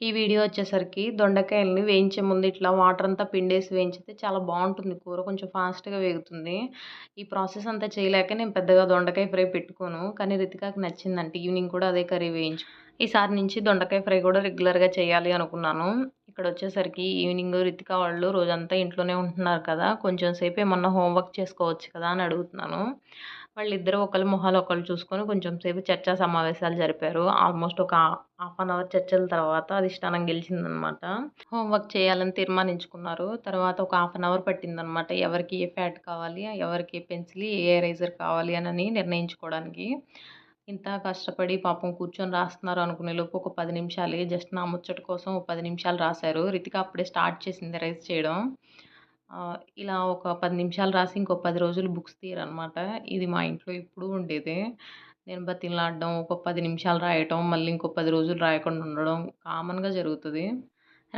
ఈ వీడియో వచ్చేసరికి దొండకాయల్ని వేయించే ముందు ఇట్లా వాటర్ అంతా పిండేసి వేయించితే చాలా బాగుంటుంది కూర కొంచెం ఫాస్ట్గా వేగుతుంది. ఈ ప్రాసెస్ అంతా చేయలేక నేను పెద్దగా దొండకాయ ఫ్రై పెట్టుకోను. కానీ రితికాకి నచ్చిందంటే ఈవినింగ్ కూడా అదే కర్రీ వేయించు. ఈసారి నుంచి దొండకాయ ఫ్రై కూడా రెగ్యులర్గా చేయాలి అనుకున్నాను. ఇక్కడ వచ్చేసరికి ఈవినింగ్ రితిక వాళ్ళు రోజంతా ఇంట్లోనే ఉంటున్నారు కదా కొంచెం సేపు ఏమన్నా హోంవర్క్ చేసుకోవచ్చు కదా అని అడుగుతున్నాను. వాళ్ళిద్దరూ ఒకళ్ళు మొహాలు ఒకళ్ళు చూసుకొని కొంచెం సేపు చర్చా సమావేశాలు జరిపారు. ఆల్మోస్ట్ ఒక హాఫ్ అన్ అవర్ చర్చల తర్వాత అధిష్టానం గెలిచిందనమాట. హోంవర్క్ చేయాలని తీర్మానించుకున్నారు. తర్వాత ఒక హాఫ్ అన్ అవర్ పట్టిందనమాట. ఎవరికి ఏ ఫ్యాట్ కావాలి ఎవరికి ఏ పెన్సిల్ ఏ ఎరేజర్ కావాలి అని నిర్ణయించుకోవడానికి. ఇంత కష్టపడి పాపం కూర్చొని రాస్తున్నారు అనుకునే లోపు ఒక పది నిమిషాలే జస్ట్ నా ముచ్చట కోసం ఒక పది నిమిషాలు రాశారు. రితిక అప్పుడే స్టార్ట్ చేసింది రైస్ చేయడం. ఇలా ఒక పది నిమిషాలు రాసి ఇంకో పది రోజులు బుక్స్ తీయరనమాట. ఇది మా ఇంట్లో ఇప్పుడు ఉండేది. నేను బతిమలాడడం ఒక పది నిమిషాలు రాయటం మళ్ళీ ఇంకో పది రోజులు రాయకుండా ఉండడం కామన్గా జరుగుతుంది.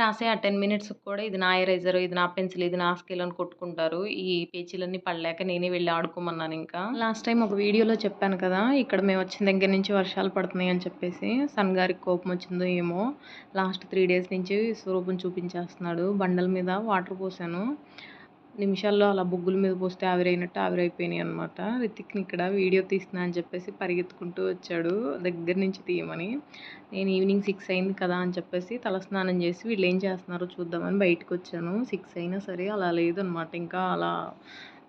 రాసే ఆ టెన్ మినిట్స్కి కూడా ఇది నా ఎరేజర్ ఇది నా పెన్సిల్ ఇది నా స్కేల్ అని కొట్టుకుంటారు. ఈ పేచీలన్నీ పడలేక నేనే వెళ్ళి ఆడుకోమన్నాను ఇంకా. లాస్ట్ టైం ఒక వీడియోలో చెప్పాను కదా ఇక్కడ మేము వచ్చిన దగ్గర నుంచి వర్షాలు పడుతున్నాయి అని చెప్పేసి సన్ గారికి కోపం వచ్చిందో ఏమో లాస్ట్ త్రీ డేస్ నుంచి స్వరూపం చూపించేస్తున్నాడు. బండల మీద వాటర్ పోసాను. నిమిషాల్లో అలా బొగ్గుల మీద పోస్తే ఆవిరైనట్టు ఆవిరైపోయినాయి అనమాట రితిక్ని ఇక్కడ వీడియో తీస్తున్నా అని చెప్పేసి పరిగెత్తుకుంటూ వచ్చాడు. దగ్గర నుంచి తీయమని. నేను ఈవినింగ్ సిక్స్ అయింది కదా అని చెప్పేసి తలస్నానం చేసి వీళ్ళు ఏం చేస్తున్నారో చూద్దామని బయటకు వచ్చాను. సిక్స్ అయినా సరే అలా లేదనమాట ఇంకా అలా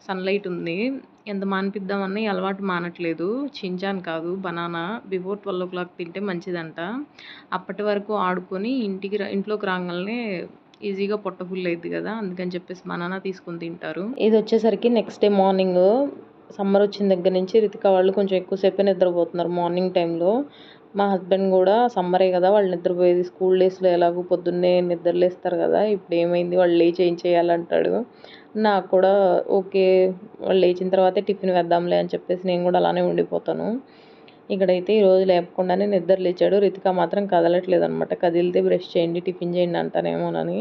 సన్లైట్ ఉంది. ఎంత మానిపిద్దామన్నా అలవాటు మానట్లేదు. చించాన్ కాదు banana. Before twelve o'clock తింటే మంచిదంట. అప్పటి వరకు ఆడుకొని ఇంటికి రా- ఇంట్లోకి రాగానే ఈజీగా పొట్ట ఫుల్ అయింది కదా అందుకని చెప్పేసి మా నాన్న తీసుకొని తింటారు. ఇది వచ్చేసరికి నెక్స్ట్ డే మార్నింగ్ సమ్మర్ వచ్చిన దగ్గర నుంచి రితిక వాళ్ళు కొంచెం ఎక్కువసేపే నిద్రపోతున్నారు మార్నింగ్ టైంలో మా హస్బెండ్ కూడా సమ్మరే కదా వాళ్ళు నిద్రపోయేది స్కూల్ డేస్లో ఎలాగో పొద్దున్నే నిద్రలేస్తారు కదా ఇప్పుడు ఏమైంది? వాళ్ళు లేచి ఏం చేయాలంటాడు? నాకు కూడా ఓకే వాళ్ళు లేచిన తర్వాతే టిఫిన్ వేద్దాంలే అని చెప్పేసి నేను కూడా అలానే ఉండిపోతాను. ఇక్కడైతే ఈ రోజు లేపకుండానే నిద్ర లేచాడు. రితిక మాత్రం కదలట్లేదు అనమాట కదిలితే బ్రష్ చేయండి టిఫిన్ చేయండి అంటానేమోనని.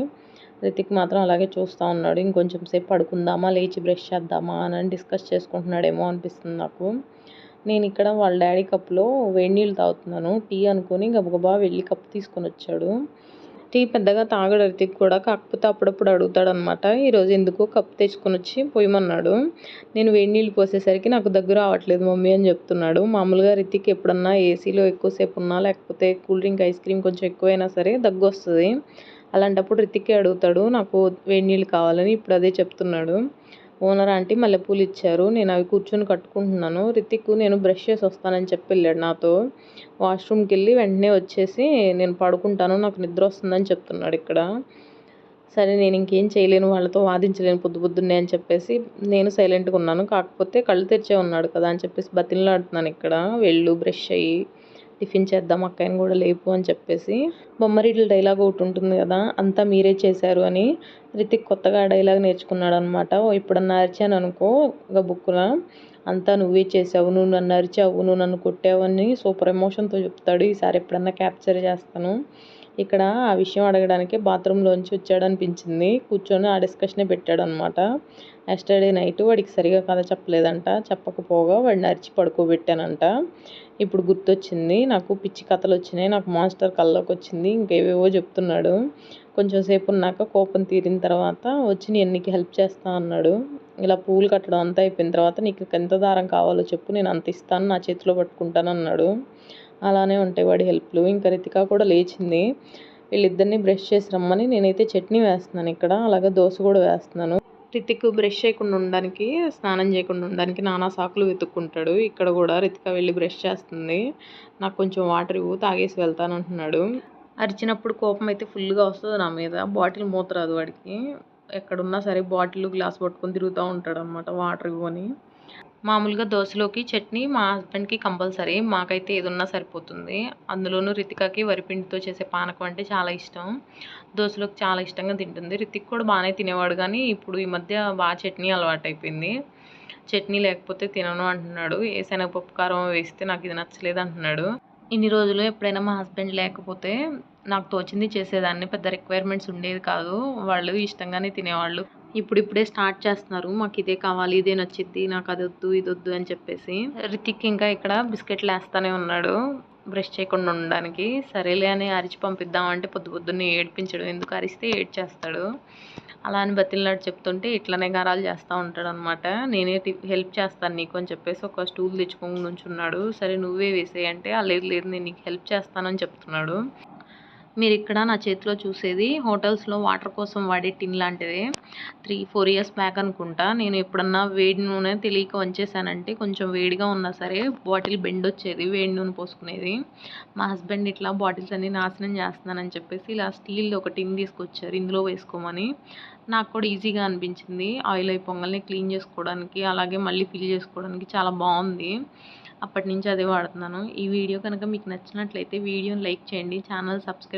రితిక్ మాత్రం అలాగే చూస్తూ ఉన్నాడు. ఇంకొంచెం సేపు పడుకుందామా లేచి బ్రష్ చేద్దామా అని డిస్కస్ చేసుకుంటున్నాడేమో అనిపిస్తుంది నాకు. నేను ఇక్కడ వాళ్ళ డాడీ కప్లో వేడి నీళ్ళు తాగుతున్నాను. టీ అనుకొని గబగబా వెళ్ళి కప్పు తీసుకొని వచ్చాడు. టీ పెద్దగా తాగడు రితిక్ కూడా. కాకపోతే అప్పుడప్పుడు అడుగుతాడు అనమాట ఈరోజు ఎందుకో కప్ తెచ్చుకొని వచ్చి పోయమన్నాడు. నేను వేడి నీళ్ళు పోసేసరికి నాకు దగ్గర రావట్లేదు మమ్మీ అని చెప్తున్నాడు. మామూలుగా రితిక్ ఎప్పుడన్నా ఏసీలో ఎక్కువసేపు ఉన్నా లేకపోతే కూల్ డ్రింక్ ఐస్ క్రీమ్ కొంచెం ఎక్కువైనా సరే దగ్గు వస్తుంది. అలాంటప్పుడు రితిక్కే అడుగుతాడు నాకు వేడి నీళ్ళు కావాలని ఇప్పుడు అదే చెప్తున్నాడు. ఓనర్ ఆంటీ మల్లెపూలు ఇచ్చారు. నేను అవి కూర్చొని కట్టుకుంటున్నాను. రితిక్ నేను బ్రష్ చేసి వస్తానని చెప్పి వెళ్ళాడు నాతో. వాష్రూమ్కి వెళ్ళి వెంటనే వచ్చేసి నేను పడుకుంటాను నాకు నిద్ర వస్తుందని చెప్తున్నాడు ఇక్కడ. సరే నేను ఇంకేం చేయలేను వాళ్ళతో వాదించలేను పొద్దు పొద్దున్నే అని చెప్పేసి నేను సైలెంట్గా ఉన్నాను. కాకపోతే కళ్ళు తెరిచే ఉన్నాడు కదా అని చెప్పేసి బతిలాడుతున్నాను ఇక్కడ. వెళ్ళు బ్రష్ అయ్యి. టిఫిన్ చేద్దాం అక్కని కూడా లేపు అని చెప్పేసి బొమ్మరీట్ల డైలాగ్ ఒకటి ఉంటుంది కదా అంతా మీరే చేశారు అని రితిక్ కొత్తగా డైలాగ్ నేర్చుకున్నాడు అనమాట ఇప్పుడన్నా అరిచాను అనుకో ఒక బుక్లో అంతా నువ్వే చేసావు నువ్వు నన్ను అరిచావు నువ్వు నన్ను కొట్టావు అని సూపర్ ఎమోషన్తో చెప్తాడు. ఈసారి ఎప్పుడన్నా క్యాప్చర్ చేస్తాను. ఇక్కడ ఆ విషయం అడగడానికి బాత్రూంలోంచి వచ్చాడు అనిపించింది కూర్చొని ఆ డిస్కషనే పెట్టాడు అనమాట ఎస్టర్డే నైట్ వాడికి సరిగా కథ చెప్పలేదంట. చెప్పకపోగా వాడిని అరిచి పడుకోబెట్టానంట. ఇప్పుడు గుర్తొచ్చింది. నాకు పిచ్చి కథలు వచ్చినాయి నాకు మాస్టర్ కల్లోకి వచ్చింది ఇంకేవేవో చెప్తున్నాడు. కొంచెం సేపు ఉన్నాక కోపం తీరిన తర్వాత వచ్చి నేను నీకు హెల్ప్ చేస్తా అన్నాడు. ఇలా పూలు కట్టడం అంతా అయిపోయిన తర్వాత నీకు ఎంత దారం కావాలో చెప్పు. నేను అంత ఇస్తాను. నా చేతిలో పట్టుకుంటాను అన్నాడు అలానే ఉంటాయి. వాడి హెల్ప్లు. ఇంకా రితిక కూడా లేచింది. వీళ్ళిద్దరిని బ్రష్ చేసి రమ్మని నేనైతే చట్నీ వేస్తున్నాను ఇక్కడ. అలాగే దోశ కూడా వేస్తున్నాను. రితిక్ బ్రష్ చేయకుండా ఉండడానికి స్నానం చేయకుండా ఉండడానికి నానా సాకులు వెతుక్కుంటాడు. ఇక్కడ కూడా రితిక వెళ్ళి బ్రష్ చేస్తుంది. నాకు కొంచెం వాటర్ ఇవ్వు తాగేసి వెళ్తానంటున్నాడు అరిచినప్పుడు కోపం అయితే ఫుల్గా వస్తుంది నా మీద. బాటిల్ మూత రాదు వాడికి. ఎక్కడున్నా సరే బాటిల్ గ్లాస్ పట్టుకొని తిరుగుతూ ఉంటాడు అనమాట వాటర్ ఇవ్వని. మామూలుగా దోశలోకి చట్నీ మా హస్బెండ్కి కంపల్సరీ. మాకైతే ఏదున్నా సరిపోతుంది. అందులోనూ రితికాకి వరిపిండితో చేసే పానకం అంటే చాలా ఇష్టం. దోశలోకి చాలా ఇష్టంగా తింటుంది. రితిక్ కూడా బాగానే తినేవాడు కానీ ఇప్పుడు ఈ మధ్య బాగా చట్నీ అలవాటైపోయింది. చట్నీ లేకపోతే తినను అంటున్నాడు. ఏ శనగపప్పు కారం వేస్తే నాకు ఇది నచ్చలేదు అంటున్నాడు. ఇన్ని రోజులు ఎప్పుడైనా మా హస్బెండ్ లేకపోతే నాకు తోచింది చేసేదాన్ని. పెద్ద రిక్వైర్మెంట్స్ ఉండేది కాదు. వాళ్ళు ఇష్టంగానే తినేవాళ్ళు. ఇప్పుడు ఇప్పుడే స్టార్ట్ చేస్తున్నారు. మాకు ఇదే కావాలి ఇదే నచ్చిద్ది నాకు అది వద్దు ఇది వద్దు అని చెప్పేసి. రితిక్ ఇంకా ఇక్కడ బిస్కెట్లు వేస్తానే ఉన్నాడు. బ్రష్ చేయకుండా ఉండడానికి. సరేలే అని అరిచి పంపిద్దామంటే పొద్దు పొద్దున్నే ఏడిపించడం. ఎందుకు అరిస్తే ఏడ్చేస్తాడు. అలా అని బతిల్లాడు చెప్తుంటే ఇట్లనే గారాలు చేస్తూ ఉంటాడు అనమాట నేనే హెల్ప్ చేస్తాను నీకు అని చెప్పేసి ఒక స్టూల్ తెచ్చుకొని నుంచున్నాడు. సరే నువ్వే వేసేయంటే అలా "ఆ, లేదు లేదు నేను నీకు హెల్ప్ చేస్తానని చెప్తున్నాడు. మీరు ఇక్కడ నా చేతిలో చూసేది హోటల్స్లో వాటర్ కోసం వాడే టిన్ లాంటిది. త్రీ ఫోర్ ఇయర్స్ బ్యాక్ అనుకుంటా. నేను ఎప్పుడన్నా వేడి నూనె తెలియక వంచేసానంటే కొంచెం వేడిగా ఉన్నా సరే బాటిల్ బెండ్ వచ్చేది వేడి నూనె పోసుకునేది. మా హస్బెండ్ ఇట్లా బాటిల్స్ అన్ని నాశనం చేస్తున్నానని చెప్పేసి ఇలా స్టీల్ ఒక టిన్ తీసుకొచ్చారు ఇందులో వేసుకోమని. నాకు కూడా ఈజీగా అనిపించింది. ఆయిల్ అయి పొంగల్ని క్లీన్ చేసుకోవడానికి అలాగే మళ్ళీ ఫిల్ చేసుకోవడానికి చాలా బాగుంది. అప్పటి నుంచి అదే వాడుతున్నాను. ఈ వీడియో కనుక మీకు నచ్చినట్లయితే వీడియోని లైక్ చేయండి ఛానల్